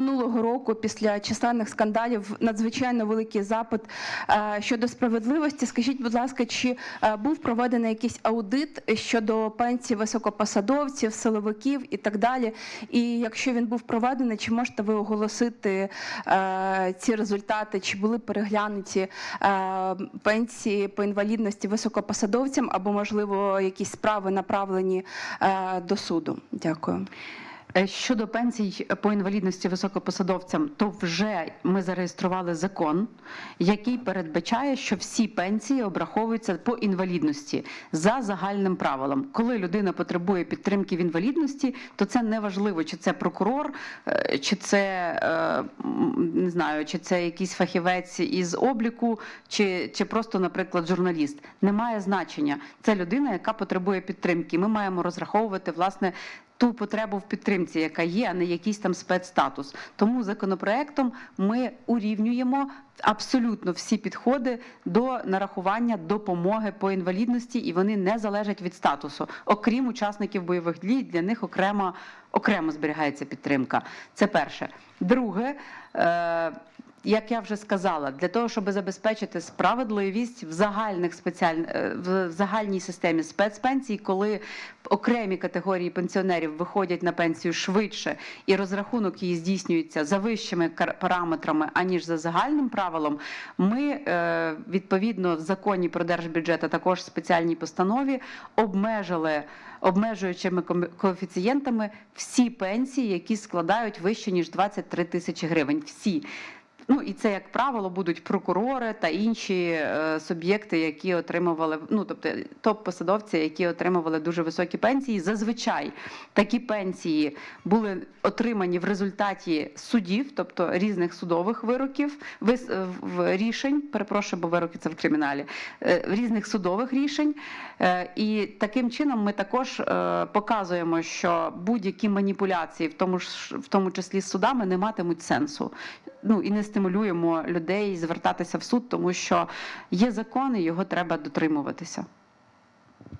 Минулого року, після численних скандалів, надзвичайно великий запит е, щодо справедливості. Скажіть, будь ласка, чи е, був проведений якийсь аудит щодо пенсій високопосадовців, силовиків і так далі? І якщо він був проведений, чи можете ви оголосити е, ці результати? Чи були переглянуті пенсії по інвалідності високопосадовцям, або можливо якісь справи направлені до суду? Дякую. Е, Щодо пенсій по інвалідності високопосадовцям, то вже ми зареєстрували закон, який передбачає, що всі пенсії обраховуються по інвалідності за загальним правилом. Коли людина потребує підтримки в інвалідності, то це не важливо, чи це прокурор, е, чи це е, не знаю, чи це якийсь фахівець із обліку, чи, чи просто, наприклад, журналіст. Немає значення. Це людина, яка потребує підтримки. Ми маємо розраховувати власне ту потребу в підтримці, яка є, а не якийсь там спецстатус. Тому законопроектом ми урівнюємо абсолютно всі підходи до нарахування допомоги по інвалідності, і вони не залежать від статусу, окрім учасників бойових дій. Для них окремо окремо зберігається підтримка. Це перше. Друге. Як я вже сказала, для того, щоб забезпечити справедливість в загальних спеціаль... е, в загальній системі спецпенсій, коли окремі категорії пенсіонерів виходять на пенсію швидше, і розрахунок її здійснюється за вищими параметрами аніж за загальним правилом, ми е, відповідно в законі про держбюджет, а також спеціальній постанові обмежили обмежуючими коефіцієнтами всі пенсії, які складають вище ніж 23 тисячі гривень. Всі. Ну і це, як правило, будуть прокурори та інші е, суб'єкти, які отримували, ну тобто топ-посадовці, які отримували дуже високі пенсії. Зазвичай такі пенсії були отримані в результаті судів, тобто різних судових вироків, вис, в рішень. Перепрошую, бо вироки це в криміналі, е, різних судових рішень. Е, І таким чином ми також е, показуємо, що будь-які маніпуляції, в тому ж в тому числі з судами, не матимуть сенсу. Ну і не стимулюємо людей звертатися в суд, тому що є закон, і його треба дотримуватися.